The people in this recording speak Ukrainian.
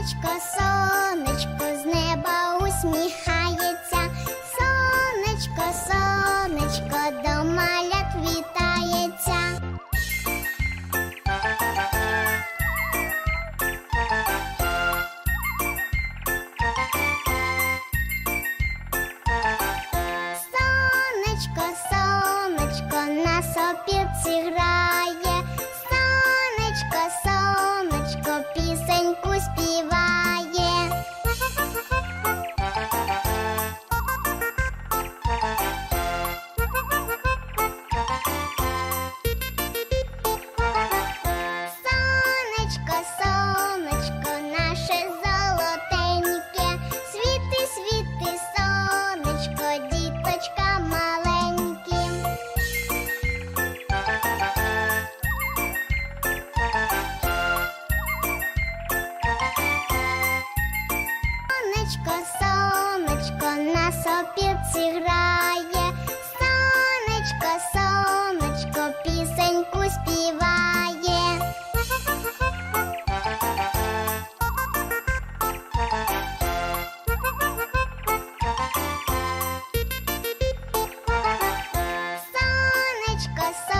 Сонечко, сонечко, з неба усміхається. Сонечко, сонечко, до малят вітається. Сонечко, сонечко, на сопілці грає. Пісеньку співає. Сонечко, сонечко, наше золотеньке, світи, світи, сонечко, діточка Сонечко, сонечко на сопілці грає, сонечко, сонечко, пісеньку співає. Сонечко, сонечко.